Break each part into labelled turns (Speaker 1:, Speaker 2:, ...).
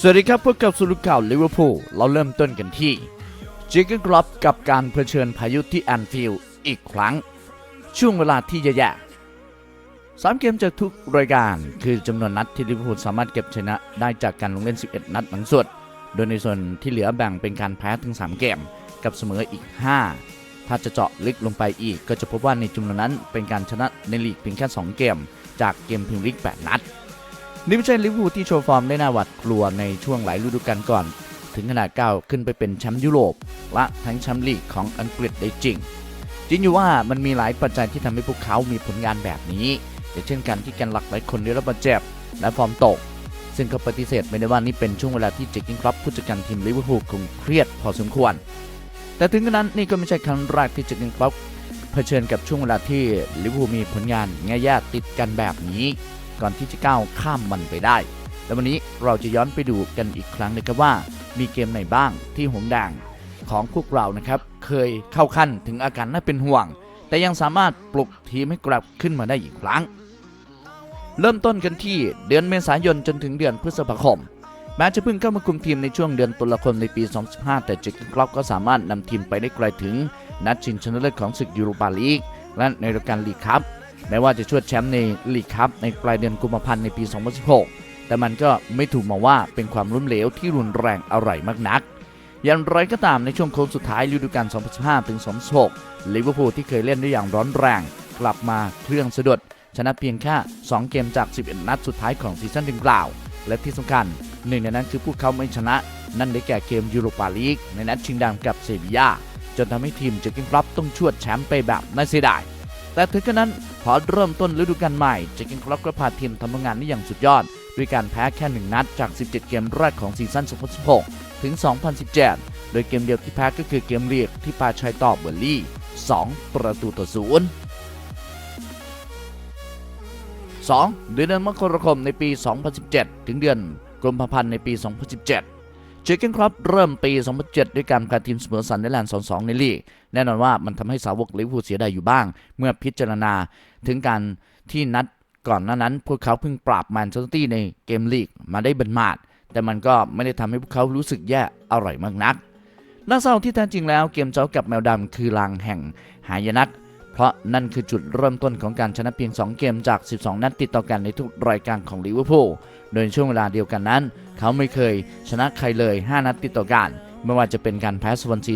Speaker 1: สวัสดีครับพบกับสุรุข่าวลิเวอร์พูลเราเริ่มต้นกันที่จิกเกอร์กรอบกับการเผชิญพายุที่แอนฟิลด์อีกครั้ง ช่วงเวลาที่แย่ๆสามเกมจากทุกรายการ คือจำนวนนัดที่ลิเวอร์พูลสามารถเก็บชนะได้จากการลงเล่น 11 นัดหลังสุด โดยในส่วนที่เหลือแบ่งเป็นการแพ้ถึง 3 เกม กับเสมออีก 5 ถ้าจะเจาะลึกลงไปอีก ก็จะพบว่าในจำนวนนั้นเป็นการชนะในลีกเพียงแค่ 2 เกม จากเกมพรีเมียร์ลีก8 นัด นี่ไม่ใช่ลิเวอร์พูลที่โชว์ฟอร์มได้น่าหวาดกลัวในช่วงหลายฤดูกาลก่อน ถึงขนาดก้าวขึ้นไปเป็นแชมป์ยุโรป และทั้งแชมป์ลีกของอังกฤษได้จริง จริงอยู่ว่ามันมีหลายปัจจัยที่ทำให้พวกเขามีผลงานแบบนี้อย่างเช่นการที่แกนหลักหลายคนได้รับบาดเจ็บและฟอร์มตก ซึ่งก็ปฏิเสธไม่ได้ว่านี่เป็นช่วงเวลาที่เจคกินคลับผู้จัดการทีมลิเวอร์พูลคงเครียดพอสมควร แต่ถึงกระนั้นนี่ก็ไม่ใช่ครั้งแรกที่เจคกินคลับเผชิญกับช่วงเวลาที่ลิเวอร์พูลมีผลงานแง่แย่ติดกันแบบนี้ ก่อนที่จะก้าวข้ามมันไปได้ และวันนี้เราจะย้อนไปดูกันอีกครั้งนะครับว่า มีเกมไหนบ้างที่หงแดงของพวกเรานะครับ เคยเข้าขั้นถึงอาการน่าเป็นห่วง แต่ยังสามารถปลุกทีมให้กลับขึ้นมาได้อีกครั้ง เริ่มต้นกันที่เดือนเมษายนจนถึงเดือนพฤษภาคมแม้จะเพิ่งเข้ามาคุมทีมในช่วงเดือนตุลาคมในปี 2015 แต่เจคกินคล็อปก็สามารถนำทีมไปได้ไกลถึงนัดชิงชนะเลิศของศึกยูโรปาลีกและในรายการลีกคัพ แม้ว่าจะช่วดแชมป์ในลีกคัพในปลายเดือนกุมภาพันธ์ในปี 2016 แต่มันก็ไม่ถูกมองว่าเป็นความล้มเหลวที่รุนแรงอะไรมากนัก อย่างไรก็ตามในช่วงโค้งสุดท้ายฤดูกาล 2015 ถึง 2016 ลิเวอร์พูลที่เคยเล่นได้อย่างร้อนแรง กลับมาเครื่องสะดุดชนะเพียงแค่ 2 เกมจาก 11 นัดสุดท้ายของซีซั่นดังกล่าว และที่สำคัญหนึ่งในนั้นคือพวกเขาไม่ชนะ นั่นได้แก่เกมยูโรปาลีกในนัดชิงดำกับเซบียาจนทำให้ทีมเจอกินคลับต้องชวดแชมป์ไปแบบน่าเสียดาย แต่ถึงกระนั้นพอเริ่มต้นฤดูกาลใหม่เจคกินคลับก็พาทีมทำงานได้อย่างสุดยอด ด้วยการแพ้แค่ 1 นัดจาก 17 เกมแรกของซีซั่น 2016 ถึง 2017 โดยเกมเดียวที่แพ้ก็คือเกมเรียกที่ปาชัยตอบเบอร์ลี่ 2 ประตูต่อศูนย์ 2. เดือนมกราคมในปี 2017 ถึงเดือนกุมภาพันธ์ในปี 2017 เจอเกนครับเริ่มปี 2007 ด้วยการพาทีมเสมอซันเดอร์แลนด์2-2 ในลีก แน่นอนว่ามันทำให้สาวกลิเวอร์พูลเสียดายอยู่บ้าง เมื่อพิจารณาถึงการที่นัดก่อนหน้านั้น พวกเขาเพิ่งปราบแมนเชสเตอร์ตี้ในเกมลีกมาได้บันมาด แต่มันก็ไม่ได้ทำให้พวกเขารู้สึกแย่อร่อยมากนักน่าเศร้าที่แท้จริงแล้วเกมเจ้ากับแมวดำคือลางแห่งหายนะ เพราะนั่นคือจุดเริ่มต้นของการชนะเพียง 2 เกมจาก 12 นัดติดต่อกันในทุกรายการของลิเวอร์พูล โดยช่วงเวลาเดียวกันนั้น เขาไม่เคยชนะใครเลย 5 นัดติดต่อกัน ไม่ว่าจะเป็นการแพ้สวอนซี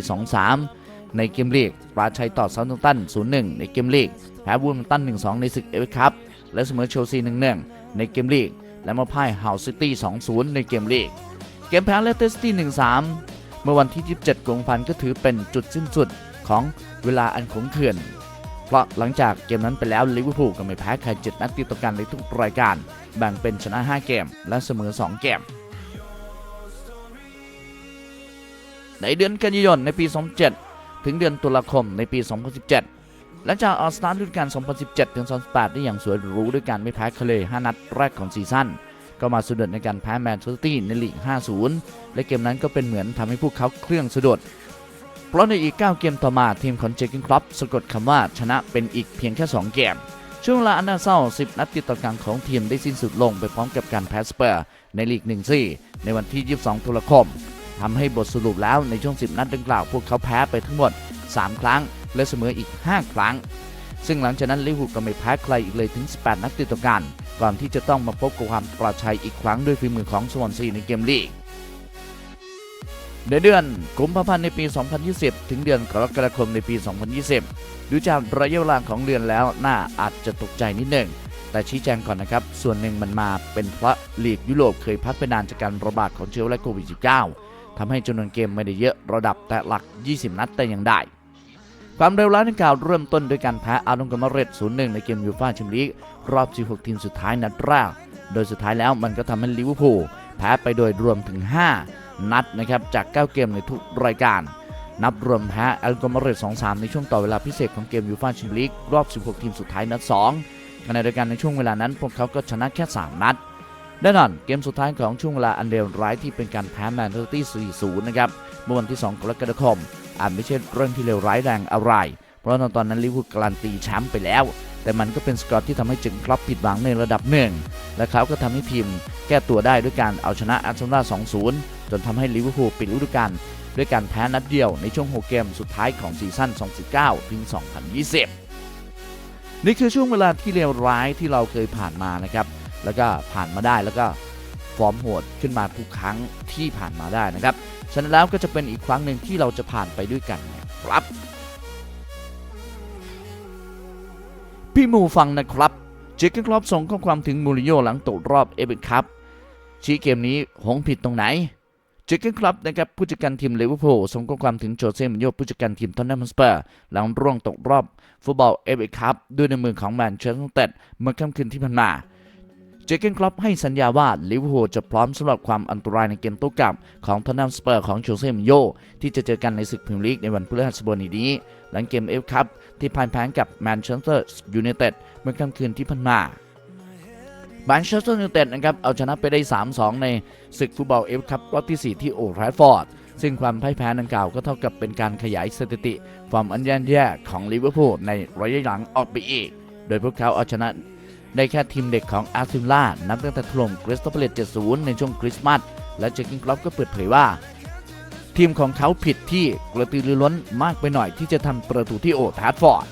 Speaker 1: 2-3 ในเกมลีกปราชัยต่อเซาท์แฮมป์ตัน 0-1 ในเกมลีก แพ้วูลแฮมตัน 1-2 ในศึกเอฟเอคัพ และเสมอเชลซี 1-1 ในเกมลีก และมาพ่ายฮาวซิตี้ 2-0 ในเกมลีก เกมแพ้เลสเตอร์ซิตี้ 1-3 เมื่อวันที่ 27กุมภาพันธ์ก็ถือเป็นจุดสิ้นสุดของเวลาอันขมขื่น เพราะหลังจากเกมนั้นไปแล้วลิเวอร์พูลก็ไม่แพ้ใคร7นัดติดต่อกันในทุกรายการ แบ่งเป็นชนะ 5 เกม และเสมอ 2 เกม ในเดือนกันยายนในปี 2007 ถึงเดือนตุลาคมในปี 2017 หลังจากออสตาร์ฤดูกาล 2017 ถึง 2018 ได้อย่างสวยหรูด้วยการไม่แพ้เคเล5นัดแรกของซีซั่นก็มาสะดุดในการแพ้แมนเชสเตอร์ซิตี้ในลีก 5-0 และเกมนั้นก็เป็นเหมือนทำให้พวกเขาเครื่องสะดุด เพราะในอีก 9 เกมต่อมาทีมของเจคกินคลับสะกดคำว่าชนะเป็นอีกเพียงแค่ 2 เกม ช่วงเวลาอันน่าเศร้า 10 นัดติดต่อกันของทีมได้สิ้นสุดลงไปพร้อมกับการแพ้สเปอร์ในลีก1-4ในวันที่ 22 ตุลาคมทำให้บทสรุปแล้วในช่วง 10 นัดดังกล่าวพวกเขาแพ้ไปทั้งหมด 3 ครั้ง และเสมออีก 5 ครั้ง ซึ่งหลังจากนั้นลิเวอร์พูลก็ไม่แพ้ใครอีกเลยถึง 18 นัดติดต่อกัน ก่อนที่จะต้องมาพบกับความปลอดภัยอีกครั้งด้วยฝีมือของสวอนซีในเกมลีก ในเดือนกุมภาพันธ์ในปี 2020 ถึงเดือนกรกฎาคมในปี 2020 ดูจากระยะเวลาของเดือนแล้วน่าอาจจะตกใจนิดหนึ่ง แต่ชี้แจงก่อนนะครับ ส่วนหนึ่งมันมาเป็นเพราะลีกยุโรปเคยพักไปนานจากการระบาดของเชื้อและโควิด -19 ทำให้จำนวนเกมไม่ได้เยอะระดับแต่หลัก 20 นัดแต่อย่างใดความเร็วร้ายดังกล่าวเริ่มต้นด้วยการแพ้อาร์ตงกามาเรต0-1 ในเกมยูฟ่าแชมเปี้ยนลีกรอบ 16 ทีมสุดท้ายนัดแรก โดยสุดท้ายแล้วมันก็ทำให้ลิเวอร์พูลแพ้ไปโดยรวมถึง 5 นัดนะครับจาก 9 เกมในทุกรายการ นับรวมแพ้อัลกอมาเรต2-3 ในช่วงต่อเวลาพิเศษของเกมยูฟ่าแชมเปี้ยนลีกรอบ 16 ทีมสุดท้ายนัด2ขณะเดียวกันในช่วงเวลานั้นพวกเขาก็ชนะแค่ 3 นัดแน่นอนเกมสุดท้ายของช่วงเวลาอันเลวร้ายที่เป็นการแพ้แมนเชสเตอร์ซิตี้4-0 นะครับเมื่อวันที่ 2 กรกฎาคมอาจไม่ใช่เรื่องที่เลวร้ายแรงอะไร เพราะตอนนั้นลิเวอร์พูลการันตีแชมป์ไปแล้ว แต่มันก็เป็นสกอร์ที่ทำให้จอร์เกนคล็อปผิดหวังในระดับหนึ่ง และเขาก็ทำให้ทีมแก้ตัวได้ด้วยการเอาชนะอาร์เซนอล2-0 จนทำให้ลิเวอร์พูลปิดฤดูกาลด้วยการแพ้นัดเดียวในช่วง 6 เกมสุดท้ายของซีซั่น 2019 ถึง 2020 นี่คือช่วงเวลาที่เลวร้ายที่เราเคยผ่านมานะครับ แล้วก็ผ่านมาได้แล้วก็ฟอร์มโหดขึ้นมาทุกครั้งที่ผ่านมาได้นะครับ ฉะนั้นแล้วก็จะเป็นอีกครั้งหนึ่งที่เราจะผ่านไปด้วยกันนะครับพี่มูฟังนะครับเจคเกนครอปส่งข้อความถึงมูริโญ่หลังตกรอบเอเบคัพชี้เกมนี้หงผิดตรงไหน เจคเกนคลับนะครับผู้จัดการทีมลิเวอร์พูลส่งข้อความถึงโจเซ่มิโญ่ผู้จัดการทีมทอนนัมสเปอร์หลังร่วงตกรอบฟุตบอลเอเบคัพด้วยในมือของแมนเชสเตอร์ยูไนเต็ดเมื่อค่ำคืนที่ผ่านมาเจเกนครอปให้สัญญาว่าลิเวอร์พูลจะพร้อมสำหรับความอันตรายในเกมโต้กลับของทอนนัมสเปอร์ของโจเซ่มิโญ่ที่จะเจอกันในศึกพรีเมียร์ลีกในวันพฤหัสบดีนี้ หลังเกมเอฟคัพที่พ่ายแพ้กับแมนเชสเตอร์ยูไนเต็ดเมื่อค่ำคืนที่ผ่านมา แมนเชสเตอร์ยูไนเต็ดนะครับเอาชนะไปได้ 3-2 ในศึกฟุตบอลเอฟคัพรอบที่ 4 ที่โอทราฟฟอร์ดซึ่งความพ่ายแพ้ดังกล่าวก็เท่ากับเป็นการขยายสถิติฟอร์มอันแย่ๆของลิเวอร์พูลในระยะหลังออกไปอีก โดยพวกเขาเอาชนะได้แค่ทีมเด็กของอาร์ซินล่านับตั้งแต่ถล่มคริสตัลพาเลต7-0 ในช่วงคริสต์มาส และเจคกินกรอฟก็เปิดเผยว่า ทีมของเขาผิดที่กระตือรือร้นมากไปหน่อยที่จะทำประตูที่โอทราฟฟอร์ด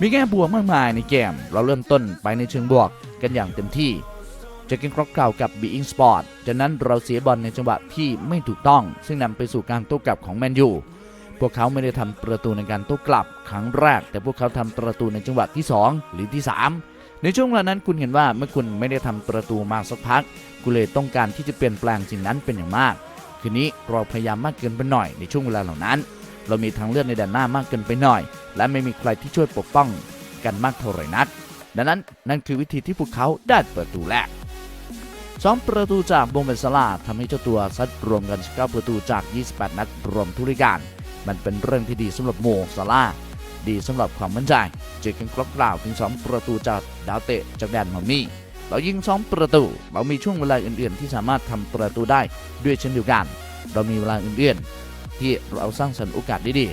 Speaker 1: มีแง่บวกมากมายในเกม เราเริ่มต้นไปในเชิงบวกกันอย่างเต็มที่จคกินครอกกล่าวกับ Being Sport จากนั้นเราเสียบอลในจังหวะที่ไม่ถูกต้อง ซึ่งนำไปสู่การโต้กลับของแมนยูพวกเขาไม่ได้ทำประตูในการโต้กลับครั้งแรก แต่พวกเขาทำประตูในจังหวะที่ 2 หรือที่ 3 ในช่วงเวลานั้นคุณเห็นว่าเมื่อคุณไม่ได้ทำประตูมาสักพักคุณเลยต้องการที่จะเปลี่ยนแปลงสิ่งนั้นเป็นอย่างมาก คืนนี้เราพยายามมากเกินไปหน่อยในช่วงเวลาเหล่านั้น เรามีทางเลือกในแดนหน้ามากเกินไปหน่อย และไม่มีใครที่ช่วยปกป้องกันมากเท่าไหร่นัก ดังนั้นนั่นคือวิธีที่พวกเขาได้ประตูแรกสองประตูจากโบเมนซาลาทำให้เจ้าตัวซัดรวมกัน9ประตูจาก 28 นัดรวมทุกรายการ มันเป็นเรื่องที่ดีสำหรับโมซาลาดีสำหรับความมั่นใจเจอกันครบกล่าวถึง 2 ประตูจากดาวเตะจากแดนมามี่เรายิง 2 ประตู เรามีช่วงเวลาอื่น ๆ ที่สามารถทำประตูได้ด้วยเช่นเดียวกัน เรามีเวลาอื่น ๆ ที่เราสร้างสรรค์โอกาสด้ดี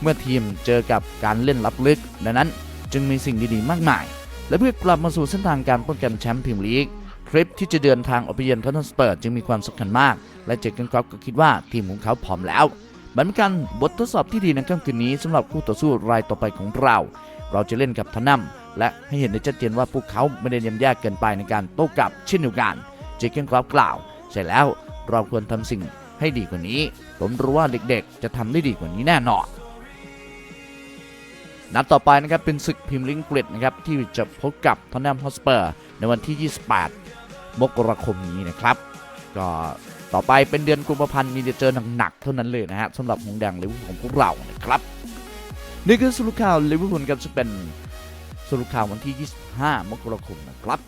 Speaker 1: เมื่อทีมเจอกับการเล่นลับลึก ดังนั้นจึงมีสิ่งดีๆ มากมาย และเพื่อกลับมาสู่เส้นทางการป้องกันแชมป์พรีเมียร์ลีกทริปที่จะเดินทางออกไปเยือนทอตแนสเปอร์จึงมีความสำคัญมาก และเจคกันครอปก็คิดว่าทีมของเขาพร้อมแล้วมันเป็นการบททดสอบที่ดีในค่ำคืนนี้สำหรับคู่ต่อสู้รายต่อไปของเรา เราจะเล่นกับทนัมและให้เห็นได้ชัดเจนว่าพวกเขาไม่ได้ยำแย่เกินไปในการโต้กลับเช่นเดียวกันเจคกันครอปกล่าว ใช่แล้วเราควรทำสิ่ง ให้ดีกว่านี้ ผมรู้ว่าเด็กๆ จะทำได้ดีกว่านี้แน่นอนนัดต่อไปนะครับเป็นศึกพิมลิงกฤษนะครับที่จะพบกับทอนแนมฮอสเปอร์ในวันที่ 28 มกราคมนี้นะครับ ก็ต่อไปเป็นเดือนกุมภาพันธ์มีจะเจอหนักๆเท่านั้นเลยนะฮะสำหรับหงแดงลิเวอร์พูลของพวกเรานะครับ นี่คือสรุปข่าวลิเวอร์พูลกับจะเป็นสรุปข่าววันที่ 25 มกราคมนะครับ